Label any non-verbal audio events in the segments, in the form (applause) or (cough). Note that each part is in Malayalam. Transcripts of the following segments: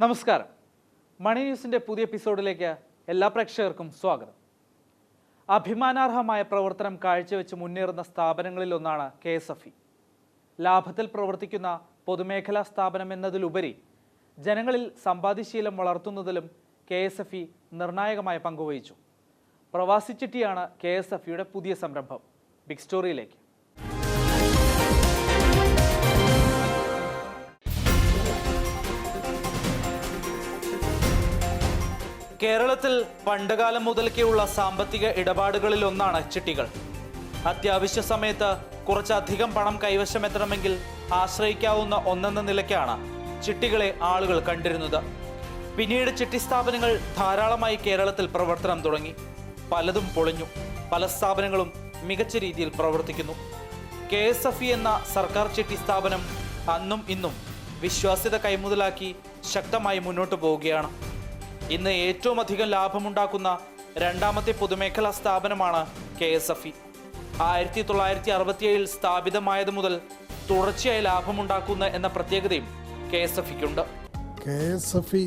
നമസ്കാരം. മണി ന്യൂസിന്റെ പുതിയ എപ്പിസോഡിലേക്ക് എല്ലാ പ്രേക്ഷകർക്കും സ്വാഗതം. അഭിമാനാർഹമായ പ്രവർത്തനം കാഴ്ചവെച്ച് മുന്നേറുന്ന സ്ഥാപനങ്ങളിലൊന്നാണ് കെ എസ് എഫ് ഇ. ലാഭത്തിൽ പ്രവർത്തിക്കുന്ന പൊതുമേഖലാ സ്ഥാപനം എന്നതിലുപരി ജനങ്ങളിൽ സമ്പാദ്യശീലം വളർത്തുന്നതിലും കെ എസ് എഫ് ഇ നിർണായകമായ പങ്കുവഹിച്ചു പ്രവാസി ചിട്ടിയാണ് കെ എസ് എഫ് ഇയുടെ പുതിയ സംരംഭം. ബിഗ് സ്റ്റോറിയിലേക്ക് കേരളത്തിൽ പണ്ടുകാലം മുതൽക്കേയുള്ള സാമ്പത്തിക ഇടപാടുകളിൽ ഒന്നാണ് ചിട്ടികൾ. അത്യാവശ്യ സമയത്ത് കുറച്ചധികം പണം കൈവശമെത്തണമെങ്കിൽ ആശ്രയിക്കാവുന്ന ഒന്നെന്ന നിലയ്ക്കാണ് ചിട്ടികളെ ആളുകൾ കണ്ടിരുന്നത്. പിന്നീട് ചിട്ടി സ്ഥാപനങ്ങൾ ധാരാളമായി കേരളത്തിൽ പ്രവർത്തനം തുടങ്ങി. പലതും പൊളിഞ്ഞു. പല സ്ഥാപനങ്ങളും മികച്ച രീതിയിൽ പ്രവർത്തിക്കുന്നു. കെ എസ് എഫ് ഇ എന്ന സർക്കാർ ചിട്ടി സ്ഥാപനം അന്നും ഇന്നും വിശ്വാസ്യത കൈമുതലാക്കി ശക്തമായി മുന്നോട്ട് പോവുകയാണ്. ഇന്ന് ഏറ്റവും അധികം ലാഭമുണ്ടാക്കുന്ന രണ്ടാമത്തെ പൊതുമേഖലാ സ്ഥാപനമാണ് കെ എസ് എഫ് ഇ. ആയിരത്തി തൊള്ളായിരത്തി അറുപത്തിയേഴിൽ സ്ഥാപിതമായത് മുതൽ തുടർച്ചയായി ലാഭമുണ്ടാക്കുന്ന എന്ന പ്രത്യേകതയും K S F ഇക്കുണ്ട് K S F E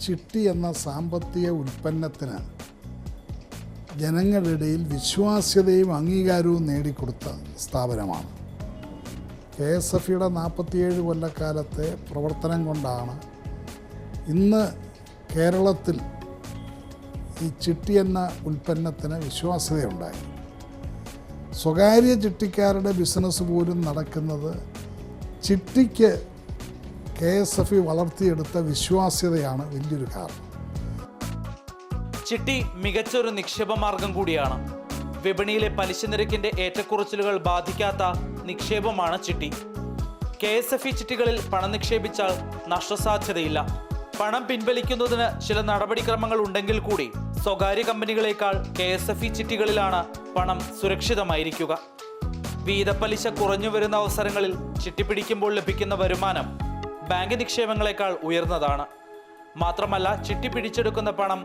chitty എന്ന സാമ്പത്തിക ഉൽപ്പന്നത്തിന് ജനങ്ങളുടെ ഇടയിൽ വിശ്വാസ്യതയും അംഗീകാരവും നേടിക്കൊടുത്ത സ്ഥാപനമാണ്. കെ എസ് എഫ് ഇയുടെ നാൽപ്പത്തിയേഴ് കൊല്ലക്കാലത്തെ പ്രവർത്തനം കൊണ്ടാണ് ഇന്ന് കേരളത്തിൽ ഈ ചിട്ടി എന്ന ഉൽപ്പന്നത്തിന് വിശ്വാസ്യതയുണ്ടായി. സ്വകാര്യ ചിട്ടിക്കാരുടെ ബിസിനസ് പോലും നടക്കുന്നത് ചിട്ടിക്ക് കെ എസ് എഫ് ഇ വളർത്തിയെടുത്ത വിശ്വാസ്യതയാണ് വലിയൊരു കാരണം. ചിട്ടി മികച്ചൊരു നിക്ഷേപ മാർഗം കൂടിയാണ്. വിപണിയിലെ പലിശ നിരക്കിന്റെ ഏറ്റക്കുറച്ചിലുകൾ ബാധിക്കാത്ത നിക്ഷേപമാണ് ചിട്ടി. കെ എസ് എഫ് ഇ ചിട്ടികളിൽ പണം നിക്ഷേപിച്ചാൽ നഷ്ടസാധ്യതയില്ല. പണം പിൻവലിക്കുന്നതിന് ചില നടപടിക്രമങ്ങൾ ഉണ്ടെങ്കിൽ കൂടി സ്വകാര്യ കമ്പനികളെക്കാൾ കെ എസ് എഫ് ഇ ചിട്ടികളിലാണ് പണം സുരക്ഷിതമായിരിക്കുക. വീതപ്പലിശ കുറഞ്ഞു വരുന്ന അവസരങ്ങളിൽ ചിട്ടി പിടിക്കുമ്പോൾ ലഭിക്കുന്ന വരുമാനം ബാങ്ക് നിക്ഷേപങ്ങളെക്കാൾ ഉയർന്നതാണ്. മാത്രമല്ല ചിട്ടി പിടിച്ചെടുക്കുന്ന പണം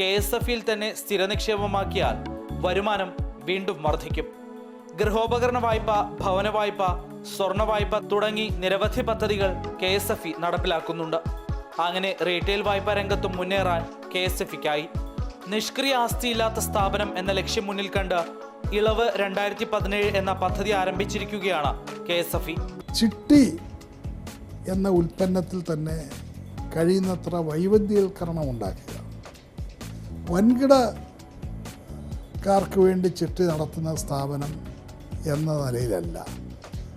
കെ എസ് എഫ് ഇയിൽ തന്നെ സ്ഥിര നിക്ഷേപമാക്കിയാൽ വരുമാനം വീണ്ടും വർദ്ധിക്കും. ഗൃഹോപകരണ വായ്പ ഭവന വായ്പ സ്വർണ വായ്പ തുടങ്ങി നിരവധി പദ്ധതികൾ കെ എസ് എഫ് ഇ നടപ്പിലാക്കുന്നുണ്ട്. അങ്ങനെ റീറ്റെയിൽ വായ്പാ രംഗത്തും മുന്നേറാൻ കെ എസ് എഫ് ഇക്കായി നിഷ്ക്രിയ ആസ്തിയില്ലാത്ത സ്ഥാപനം എന്ന ലക്ഷ്യം മുന്നിൽ കണ്ട് ഇളവ് രണ്ടായിരത്തി പതിനേഴ് എന്ന പദ്ധതി ആരംഭിച്ചിരിക്കുകയാണ് കെ എസ് എഫ് ഇ. ചിട്ടി എന്ന ഉൽപ്പന്നത്തിൽ തന്നെ കഴിയുന്നത്ര വൈവിധ്യവൽക്കരണം ഉണ്ടാക്കുക വൻകിടക്കാർക്ക് വേണ്ടി ചിട്ടി നടത്തുന്ന സ്ഥാപനം എന്ന നിലയിലല്ല.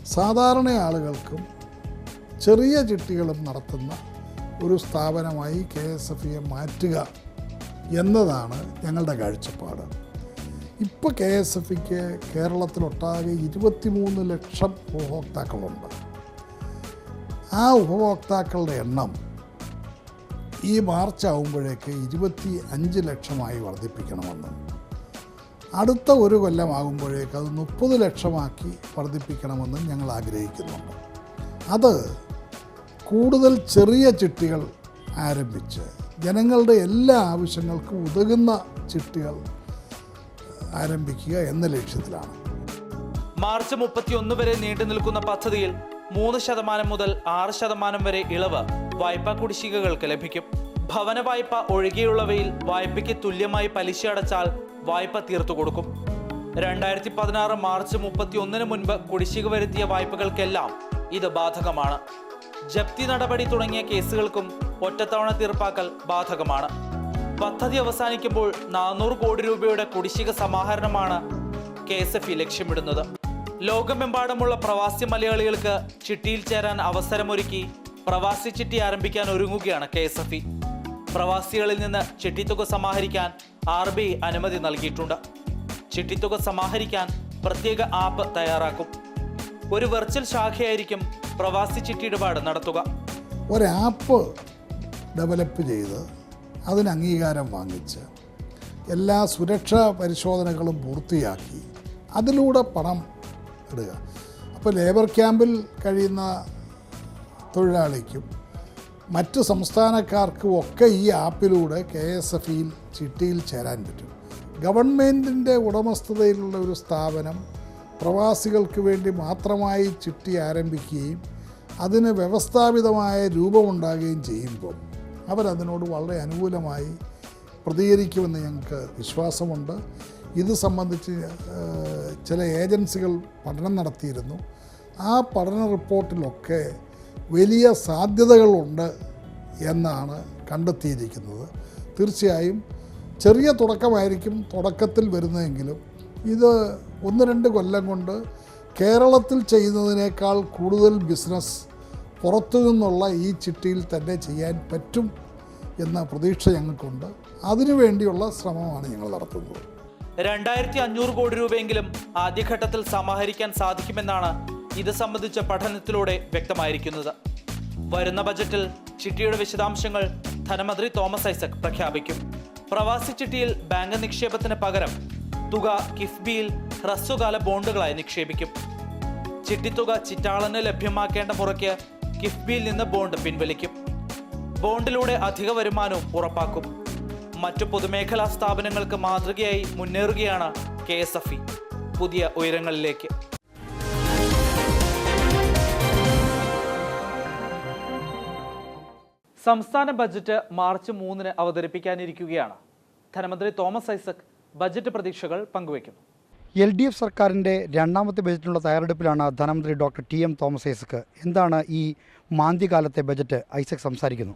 സാധാരണ ആളുകൾക്കും ചെറിയ ചിട്ടികളും നടത്തുന്ന ഒരു സ്ഥാപനമായി കെ എസ് എഫ് ഇയെ മാറ്റുക എന്നതാണ് ഞങ്ങളുടെ കാഴ്ചപ്പാട്. ഇപ്പോൾ കെ എസ് എഫ് ഇക്ക് കേരളത്തിലൊട്ടാകെ ഇരുപത്തിമൂന്ന് ലക്ഷം ഉപഭോക്താക്കളുണ്ട്. ആ ഉപഭോക്താക്കളുടെ എണ്ണം ഈ മാർച്ച് ആകുമ്പോഴേക്ക് ഇരുപത്തി അഞ്ച് ലക്ഷമായി വർദ്ധിപ്പിക്കണമെന്നും. അടുത്ത ഒരു കൊല്ലമാകുമ്പോഴേക്ക് അത് മുപ്പത് ലക്ഷമാക്കി വർദ്ധിപ്പിക്കണമെന്നും ഞങ്ങൾ ആഗ്രഹിക്കുന്നുണ്ട്. അത് കൂടുതൽ ചെറിയ ചിട്ടികൾ ആരംഭിച്ച് ജനങ്ങളുടെ എല്ലാ ആവശ്യങ്ങൾക്കും ഉതകുന്ന ചിട്ടികൾ ആരംഭിക്കുക എന്ന ലക്ഷ്യത്തിലാണ്. മാർച്ച് മുപ്പത്തിയൊന്ന് വരെ നീണ്ടു നിൽക്കുന്ന പദ്ധതിയിൽ മൂന്ന് ശതമാനം മുതൽ ആറ് ശതമാനം വരെ ഇളവ് വായ്പാ കുടിശ്ശികകൾക്ക് ലഭിക്കും. ഭവന വായ്പ ഒഴികെയുള്ളവയിൽ വായ്പയ്ക്ക് തുല്യമായി പലിശ അടച്ചാൽ വായ്പ തീർത്തു കൊടുക്കും. രണ്ടായിരത്തി പതിനാറ് മാർച്ച് മുപ്പത്തി ഒന്നിന് മുൻപ് കുടിശ്ശിക വരുത്തിയ വായ്പകൾക്കെല്ലാം ഇത് ബാധകമാണ്. ജപ്തി നടപടി തുടങ്ങിയ കേസുകൾക്കും ഒറ്റത്തവണ തീർപ്പാക്കൽ ബാധകമാണ്. പദ്ധതി അവസാനിക്കുമ്പോൾ നാനൂറ് കോടി രൂപയുടെ കുടിശ്ശിക സമാഹരണമാണ് കെ എസ് എഫ് ലക്ഷ്യമിടുന്നത്. ലോകമെമ്പാടുമുള്ള പ്രവാസി മലയാളികൾക്ക് ചിട്ടിയിൽ ചേരാൻ അവസരമൊരുക്കി പ്രവാസി ചിട്ടി ആരംഭിക്കാൻ ഒരുങ്ങുകയാണ് കെ എസ് എഫ് ഇ. പ്രവാസികളിൽ നിന്ന് ചിട്ടിത്തുക സമാഹരിക്കാൻ ആർ ബി ഐ അനുമതി നൽകിയിട്ടുണ്ട്. ചിട്ടിത്തുക സമാഹരിക്കാൻ പ്രത്യേക ആപ്പ് തയ്യാറാക്കും. ഒരു വെർച്വൽ ശാഖയായിരിക്കും പ്രവാസി ചിട്ടി ഇടപാട് നടത്തുക. ഒരാപ്പ് ഡെവലപ്പ് ചെയ്ത് അതിന് അംഗീകാരം വാങ്ങിച്ച് എല്ലാ സുരക്ഷാ പരിശോധനകളും പൂർത്തിയാക്കി അതിലൂടെ പണം ഇടുക. അപ്പോൾ ലേബർ ക്യാമ്പിൽ കഴിയുന്ന തൊഴിലാളിക്കും മറ്റ് സംസ്ഥാനക്കാർക്കും ഒക്കെ ഈ ആപ്പിലൂടെ കെ എസ് എഫിയിൽ ചിട്ടിയിൽ ചേരാൻ പറ്റും. ഗവൺമെന്റിന്റെ ഉടമസ്ഥതയിലുള്ള ഒരു സ്ഥാപനം പ്രവാസികൾക്ക് വേണ്ടി മാത്രമായി ചിട്ടി ആരംഭിക്കുകയും അതിന് വ്യവസ്ഥാപിതമായ രൂപമുണ്ടാകുകയും ചെയ്യുമ്പോൾ അവരതിനോട് വളരെ അനുകൂലമായി പ്രതികരിക്കുമെന്ന് ഞങ്ങൾക്ക് വിശ്വാസമുണ്ട്. ഇത് സംബന്ധിച്ച് ചില ഏജൻസികൾ പഠനം നടത്തിയിരുന്നു. ആ പഠന റിപ്പോർട്ടിലൊക്കെ വലിയ സാധ്യതകളുണ്ട് എന്നാണ് കണ്ടെത്തിയിരിക്കുന്നത്. തീർച്ചയായും ചെറിയ തുടക്കമായിരിക്കും തുടക്കത്തിൽ വരുന്നതെങ്കിലും ഇത് ഒന്ന് രണ്ട് കൊല്ലം കൊണ്ട് കേരളത്തിൽ ചെയ്യുന്നതിനേക്കാൾ കൂടുതൽ ബിസിനസ് പുറത്തു നിന്നുള്ള ഈ ചിട്ടിയിൽ തന്നെ ചെയ്യാൻ പറ്റും എന്ന പ്രതീക്ഷ ഞങ്ങൾക്കുണ്ട്. അതിനുവേണ്ടിയുള്ള ശ്രമമാണ് ഞങ്ങൾ നടത്തുന്നത്. രണ്ടായിരത്തി അഞ്ഞൂറ് കോടി രൂപയെങ്കിലും ആദ്യഘട്ടത്തിൽ സമാഹരിക്കാൻ സാധിക്കുമെന്നാണ് ഇത് സംബന്ധിച്ച പഠനത്തിലൂടെ വ്യക്തമായിരിക്കുന്നത്. വരുന്ന ബജറ്റിൽ ചിട്ടിയുടെ വിശദാംശങ്ങൾ ധനമന്ത്രി തോമസ് ഐസക് പ്രഖ്യാപിക്കും. പ്രവാസി ചിട്ടിയിൽ ബാങ്ക് നിക്ഷേപത്തിന് പകരം തുക കിഫ്ബിയിൽ ഹ്രസ്വകാല ബോണ്ടുകളായി നിക്ഷേപിക്കും. ചിട്ടിത്തുക ചിറ്റാളന് ലഭ്യമാക്കേണ്ട മുറയ്ക്ക് കിഫ്ബിയിൽ നിന്ന് ബോണ്ട് പിൻവലിക്കും. ബോണ്ടിലൂടെ അധിക വരുമാനവും ഉറപ്പാക്കും. മറ്റു പൊതുമേഖലാ സ്ഥാപനങ്ങൾക്ക് മാതൃകയായി മുന്നേറുകയാണ് കെ എസ് എഫ് ഇ. പുതിയ ഉയരങ്ങളിലേക്ക്. സംസ്ഥാന ബജറ്റ് മാർച്ച് മൂന്നിന് അവതരിപ്പിക്കാനിരിക്കുകയാണ്. ധനമന്ത്രി തോമസ് ഐസക് ബജറ്റ് പ്രതീക്ഷകൾ പങ്കുവയ്ക്കുന്നു. എൽ ഡി എഫ് സർക്കാരിന്റെ രണ്ടാമത്തെ ബജറ്റിനുള്ള തയ്യാറെടുപ്പിലാണ് ധനമന്ത്രി doctor T M Thomas Isaac എന്താണ് ഈ മാന്ദ്യകാലത്തെ ബജറ്റ്? ഐസക് സംസാരിക്കുന്നു.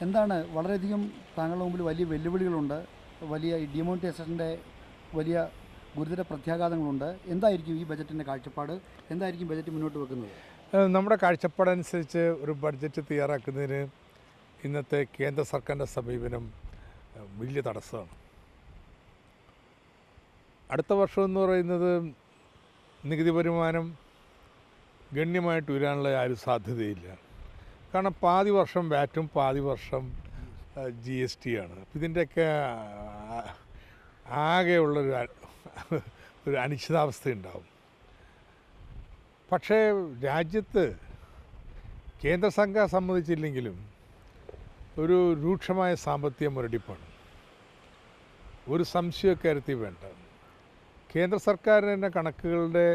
എന്താണ്? വളരെയധികം താങ്കളുടെ മുമ്പിൽ വലിയ വെല്ലുവിളികളുണ്ട്. വലിയ ഡിമോണിറ്റൈസേഷന്റെ വലിയ ഗുരുതര പ്രത്യാഘാതങ്ങളുണ്ട്. എന്തായിരിക്കും ഈ ബജറ്റിന്റെ കാഴ്ചപ്പാട്? എന്തായിരിക്കും ബജറ്റ് മുന്നോട്ട് വെക്കുന്നത്? നമ്മുടെ കാഴ്ചപ്പാടനുസരിച്ച് ഒരു ബഡ്ജറ്റ് തയ്യാറാക്കുന്നതിന് ഇന്നത്തെ കേന്ദ്ര സർക്കാരിന്റെ സമീപനം വലിയ തടസ്സമാണ്. അടുത്ത വർഷം എന്ന് പറയുന്നത് നികുതി വരുമാനം ഗണ്യമായിട്ട് ഉയരാനുള്ള ആരും സാധ്യതയില്ല. കാരണം പാതി വർഷം വാറ്റും പാതി വർഷം ജി എസ് ടി ആണ്. ഇതിന്റെയൊക്കെ ആകെയുള്ളൊരു ഒരു അനിശ്ചിതാവസ്ഥ ഉണ്ടാവും പക്ഷേ രാജ്യത്ത് കേന്ദ്ര സംബന്ധിച്ചില്ലെങ്കിലും ഒരു രൂക്ഷമായ സാമ്പത്തിക മുരടിപ്പാണ്. ഒരു സംശയക്കാര്യത്തിൽ വേണ്ട. കേന്ദ്ര സർക്കാരിന്റെ കണക്കുകളുടെ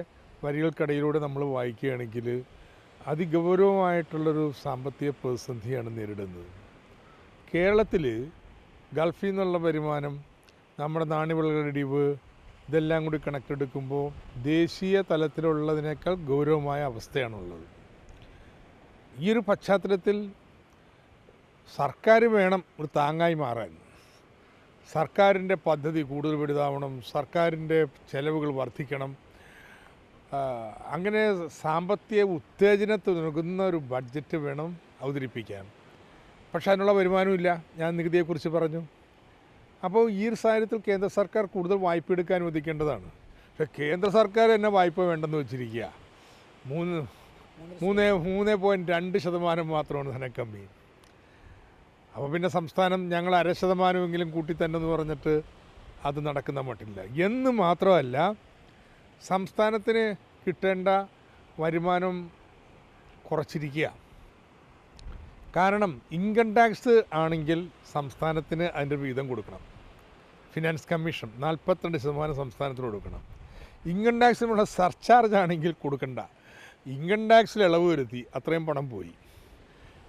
വരികൾക്കിടയിലൂടെ നമ്മൾ വായിക്കുകയാണെങ്കിൽ അതിഗൗരവമായിട്ടുള്ളൊരു സാമ്പത്തിക പ്രതിസന്ധിയാണ് നേരിടുന്നത്. കേരളത്തിൽ ഗൾഫിൽ നിന്നുള്ള വരുമാനം നമ്മുടെ നാണ്യവിളകളുടെ ഇടിവ് ഇതെല്ലാം കൂടി കണക്കെടുക്കുമ്പോൾ ദേശീയ തലത്തിലുള്ളതിനേക്കാൾ ഗൗരവമായ അവസ്ഥയാണുള്ളത്. ഈ ഒരു പശ്ചാത്തലത്തിൽ സർക്കാർ വേണം ഒരു താങ്ങായി മാറാൻ. സർക്കാരിന്റെ പദ്ധതി കൂടുതൽ വലുതാവണം സർക്കാരിന്റെ ചെലവുകൾ വർദ്ധിക്കണം. അങ്ങനെ സാമ്പത്തിക ഉത്തേജനത്തിന് നൽകുന്ന ഒരു ബഡ്ജറ്റ് വേണം അവതരിപ്പിക്കാൻ. പക്ഷേ അതിനുള്ള വരുമാനമില്ല ഞാൻ നികുതിയെക്കുറിച്ച് പറഞ്ഞു. അപ്പോൾ ഈ ഒരു സാഹചര്യത്തിൽ കേന്ദ്ര സർക്കാർ കൂടുതൽ വായ്പ എടുക്കാൻ അനുവദിക്കേണ്ടതാണ്. പക്ഷേ കേന്ദ്ര സർക്കാർ തന്നെ വായ്പ വേണ്ടെന്ന് വെച്ചിരിക്കുക. മൂന്ന് മൂന്ന് മൂന്ന് പോയിന്റ് രണ്ട് ശതമാനം മാത്രമാണ് ധനക്കമ്മി അപ്പോൾ പിന്നെ സംസ്ഥാനം ഞങ്ങൾ അര ശതമാനമെങ്കിലും കൂട്ടി തന്നെ എന്ന് പറഞ്ഞിട്ട് അത് നടക്കുന്ന മട്ടില്ല. എന്ന് മാത്രമല്ല സംസ്ഥാനത്തിന് കിട്ടേണ്ട വരുമാനം കുറച്ചിരിക്കുക കാരണം ഇൻകം ടാക്സ് ആണെങ്കിൽ സംസ്ഥാനത്തിന് അതിന്റെ വീതം കൊടുക്കണം. ഫിനാൻസ് കമ്മീഷൻ നാൽപ്പത്തിരണ്ട് ശതമാനം സംസ്ഥാനത്തിന് കൊടുക്കണം. ഇൻകം ടാക്സിനുള്ള സർചാർജ് ആണെങ്കിൽ കൊടുക്കണ്ട. ഇൻകം ടാക്സിൽ ഇളവ് വരുത്തി അത്രയും പണം പോയി.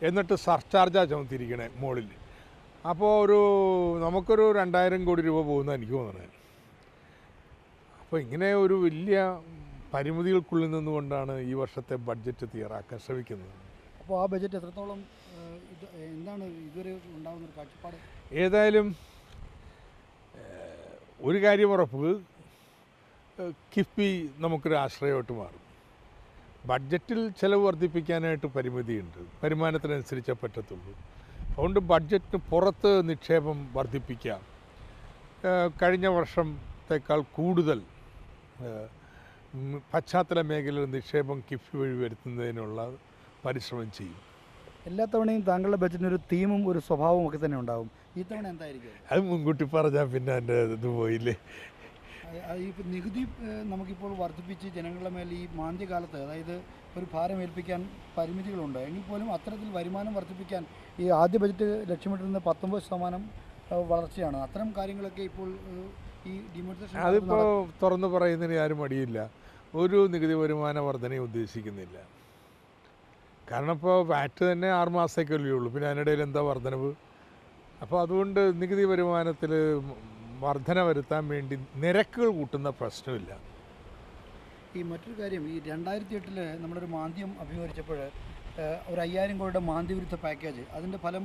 എന്നിട്ട് സർചാർജാണ് ചുമത്തിയിരിക്കണേ മുകളിൽ അപ്പോൾ ഒരു നമുക്കൊരു രണ്ടായിരം കോടി രൂപ പോകുന്ന എനിക്ക് തോന്നുന്നത് അപ്പോൾ ഇങ്ങനെ ഒരു വലിയ പരിമിതികൾക്കുള്ളിൽ നിന്നുകൊണ്ടാണ് ഈ വർഷത്തെ ബഡ്ജറ്റ് തയ്യാറാക്കാൻ ശ്രമിക്കുന്നത്. അപ്പോൾ ആ ബഡ്ജറ്റ് എത്രത്തോളം ഇത് എന്താണ് ഇതുവരെ ഉണ്ടാകുന്ന ഒരു കാഴ്ചപ്പാട്? ഏതായാലും ഒരു കാര്യം ഉറപ്പ്. കിഫ്ബി നമുക്കൊരു ആശ്രയമായിട്ട് മാറും. ബഡ്ജറ്റിൽ ചിലവ് വർദ്ധിപ്പിക്കാനായിട്ട് പരിമിതിയുണ്ട്. വരുമാനത്തിനനുസരിച്ചേ പറ്റത്തുള്ളൂ. അതുകൊണ്ട് ബഡ്ജറ്റിന് പുറത്ത് നിക്ഷേപം വർദ്ധിപ്പിക്കാം. കഴിഞ്ഞ വർഷത്തേക്കാൾ കൂടുതൽ പശ്ചാത്തല മേഖലയിൽ നിക്ഷേപം കിഫ്ബി വഴി വരുത്തുന്നതിനുള്ള പരിശ്രമം ചെയ്യും. എല്ലാ തവണയും താങ്കളുടെ ബജറ്റിന് ഒരു തീമും ഒരു സ്വഭാവവും ഒക്കെ തന്നെ ഉണ്ടാവും. ഈ തവണ എന്തായിരിക്കും? അത് മുൻകൂട്ടി പറഞ്ഞാൽ പിന്നെ എന്റെ ഇത് പോയില്ലേ? ഈ നികുതി നമുക്കിപ്പോൾ വർദ്ധിപ്പിച്ച് ജനങ്ങളുടെ മേൽ ഈ മാന്ദ്യകാലത്ത് അതായത് ഒരു ഭാരം ഏൽപ്പിക്കാൻ പരിമിതികളുണ്ട്. എങ്കിൽ പോലും അത്തരത്തിൽ വരുമാനം വർദ്ധിപ്പിക്കാൻ ഈ ആദ്യ ബജറ്റ് ലക്ഷ്യമിട്ടിരുന്ന പത്തൊമ്പത് ശതമാനം വളർച്ചയാണ്. അത്തരം കാര്യങ്ങളൊക്കെ ഇപ്പോൾ ഈ ഡിമോണിറ്റൈസേഷൻ അതിപ്പോൾ തുറന്നു പറയുന്നതിന് ആരും മടിയില്ല. ഒരു നികുതി വരുമാന വർധനയും ഉദ്ദേശിക്കുന്നില്ല. കാരണം ഇപ്പോൾ വാറ്റ് തന്നെ ആറ് മാസത്തേക്കല്ലേ ഉള്ളൂ. പിന്നെ അതിനിടയിൽ എന്താ വർധനവ്? അപ്പോൾ അതുകൊണ്ട് നികുതി വരുമാനത്തിൽ വർധന വരുത്താൻ വേണ്ടി നിരക്കുകൾ കൂട്ടുന്ന പ്രശ്നമില്ല. ഈ മറ്റൊരു കാര്യം ഈ രണ്ടായിരത്തി എട്ടിൽ നമ്മളൊരു മാന്ദ്യം അഭിമുഖീകരിച്ചപ്പോൾ ഒരു അയ്യായിരം കോടിയുടെ മാന്ദ്യവിരുദ്ധ പാക്കേജ് അതിന്റെ ഫലം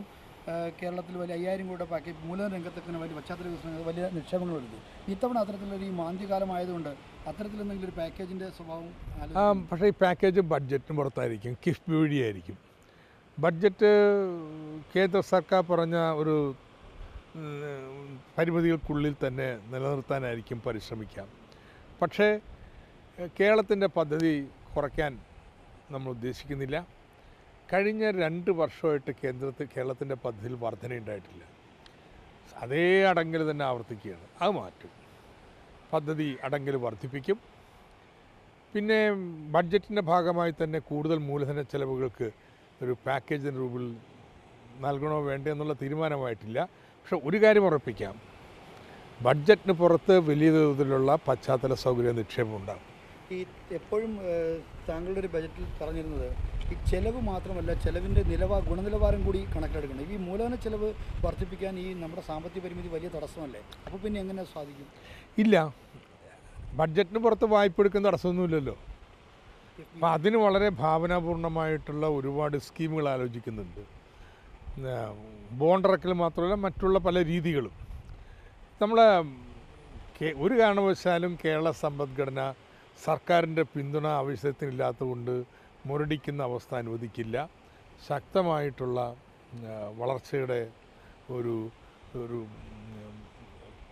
കേരളത്തിൽ വലിയ അയ്യായിരം കോടിയുടെ പാക്കേജ് മൂലധന രംഗത്തൊക്കെ വലിയ പശ്ചാത്തല വികസനം വലിയ നിക്ഷേപങ്ങൾ വരുന്നു. ഇത്തവണ അത്തരത്തിലൊരു ഈ മാന്ദ്യകാലമായതുകൊണ്ട് അത്തരത്തിലെന്തെങ്കിലും ഒരു പാക്കേജിന്റെ സ്വഭാവം ആ പക്ഷേ ഈ പാക്കേജ് ബഡ്ജറ്റിന് പുറത്തായിരിക്കും കിഫ്ബി വഴിയായിരിക്കും. ബഡ്ജറ്റ് കേന്ദ്ര സർക്കാർ പറഞ്ഞ ഒരു പരിമിതികൾക്കുള്ളിൽ തന്നെ നിലനിർത്താനായിരിക്കും പരിശ്രമിക്കാം. പക്ഷേ കേരളത്തിന്റെ പദ്ധതി കുറയ്ക്കാൻ നമ്മൾ ഉദ്ദേശിക്കുന്നില്ല. കഴിഞ്ഞ രണ്ട് വർഷമായിട്ട് കേന്ദ്രത്തിൽ കേരളത്തിന്റെ പദ്ധതിയിൽ വർധനയുണ്ടായിട്ടില്ല അതേ അടങ്കൽ തന്നെ ആവർത്തിക്കുകയാണ്. അത് മാറ്റും. പദ്ധതി അടങ്കൽ വർദ്ധിപ്പിക്കും പിന്നെ ബഡ്ജറ്റിന്റെ ഭാഗമായി തന്നെ കൂടുതൽ മൂലധന ചെലവുകൾക്ക് ഒരു പാക്കേജിന്റെ രൂപത്തിൽ നൽകണോ വേണ്ടേ എന്നുള്ള തീരുമാനമായിട്ടില്ല. പക്ഷെ ഒരു കാര്യം ഉറപ്പിക്കാം. ബഡ്ജറ്റിന് പുറത്ത് വലിയ തോതിലുള്ള പശ്ചാത്തല സൗകര്യ നിക്ഷേപം ഉണ്ടാകും ഈ എപ്പോഴും താങ്കളുടെ ഒരു ബജറ്റിൽ പറഞ്ഞിരുന്നത് ഈ ചെലവ് മാത്രമല്ല ചെലവിന്റെ നിലവാ ഗുണനിലവാരം കൂടി കണക്കിലെടുക്കണം. ഈ മൂലധന ചെലവ് വർദ്ധിപ്പിക്കാൻ ഈ നമ്മുടെ സാമ്പത്തിക പരിമിതി വലിയ തടസ്സമല്ലേ? അപ്പോൾ പിന്നെ എങ്ങനെ സാധിക്കും? ഇല്ല. ബഡ്ജറ്റിന് പുറത്ത് വായ്പ എടുക്കുന്ന തടസ്സമൊന്നുമില്ലല്ലോ അപ്പം അതിന് വളരെ ഭാവനാപൂർണമായിട്ടുള്ള ഒരുപാട് സ്കീമുകൾ ആലോചിക്കുന്നുണ്ട്. ആ, ബോണ്ട് മാത്രമല്ല മറ്റുള്ള പല രീതികളും. നമ്മൾ ഒരു കാരണവശാലും കേരള സമ്പദ്ഘടന സർക്കാരിന്റെ പിന്തുണ ആവശ്യത്തിനില്ലാത്തതുകൊണ്ട് മുരടിക്കുന്ന അവസ്ഥ അനുവദിക്കില്ല. ശക്തമായിട്ടുള്ള വളർച്ചയുടെ ഒരു ഒരു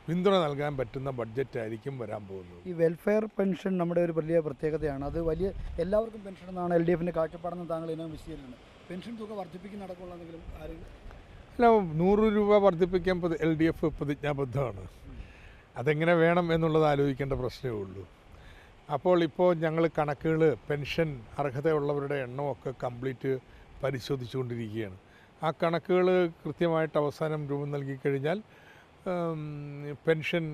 പിന്തുണ നൽകാൻ പറ്റുന്ന ബഡ്ജറ്റ് ബഡ്ജറ്റായിരിക്കും വരാൻ പോകുന്നത്. ഈ വെൽഫെയർ പെൻഷൻ നമ്മുടെ ഒരു വലിയ പ്രത്യേകതയാണ്. അത് വലിയ എല്ലാവർക്കും പെൻഷൻ എന്നാണ് എൽ ഡി എഫിന്റെ കാഴ്ചപ്പാടെന്ന് താങ്കൾ ഇതിനകം വിശദീകരിക്കുന്നത് പെൻഷൻ തുക വർദ്ധിപ്പിക്കുന്ന അടക്കമുള്ള എന്തെങ്കിലും ആരും അല്ല നൂറ് രൂപ വർദ്ധിപ്പിക്കാൻ എൽ ഡി എഫ് പ്രതിജ്ഞാബദ്ധമാണ്. അതെങ്ങനെ വേണം എന്നുള്ളത് ആലോചിക്കേണ്ട പ്രശ്നമേ ഉള്ളൂ. അപ്പോൾ ഇപ്പോൾ ഞങ്ങൾ കണക്കുകൾ പെൻഷൻ അർഹതയുള്ളവരുടെ എണ്ണമൊക്കെ കംപ്ലീറ്റ് പരിശോധിച്ചുകൊണ്ടിരിക്കുകയാണ്. ആ കണക്കുകൾ കൃത്യമായിട്ട് അവസാനം രൂപം നൽകിക്കഴിഞ്ഞാൽ പെൻഷൻ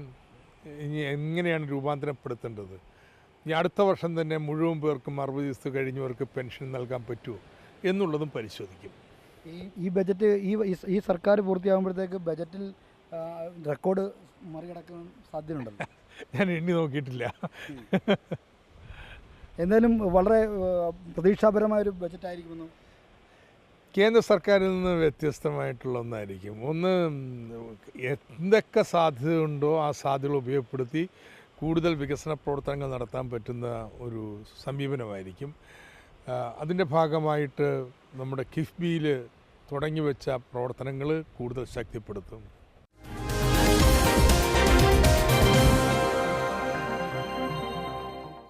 ഇനി എങ്ങനെയാണ് രൂപാന്തരപ്പെടുത്തേണ്ടത്? ഇനി അടുത്ത വർഷം തന്നെ മുഴുവൻ പേർക്കും അറുപത് ദിവസത്ത് കഴിഞ്ഞവർക്ക് പെൻഷൻ നൽകാൻ പറ്റുമോ? എന്നുള്ളതും പരിശോധിക്കും. ഈ ബജറ്റ് ഈ ഈ- സർക്കാർ പൂർത്തിയാകുമ്പോഴത്തേക്ക് ബജറ്റിൽ റെക്കോർഡ് മറികടക്കാൻ സാധ്യതയുണ്ടല്ലോ. (laughs) ഞാൻ എണ്ണി നോക്കിയിട്ടില്ല. (laughs) എന്തായാലും വളരെ പ്രതീക്ഷാപരമായൊരു ബജറ്റായിരിക്കുമെന്ന് കേന്ദ്ര സർക്കാരിൽ നിന്ന് വ്യത്യസ്തമായിട്ടുള്ള ഒന്നായിരിക്കും. ഒന്ന് എന്തൊക്കെ സാധ്യതയുണ്ടോ ആ സാധ്യതകൾ ഉപയോഗപ്പെടുത്തി കൂടുതൽ വികസന പ്രവർത്തനങ്ങൾ നടത്താൻ പറ്റുന്ന ഒരു സമീപനമായിരിക്കും. അതിന്റെ ഭാഗമായിട്ട് നമ്മുടെ കിഫ്ബിയിൽ തുടങ്ങി വെച്ച പ്രവർത്തനങ്ങൾ കൂടുതൽ ശക്തിപ്പെടുത്തും.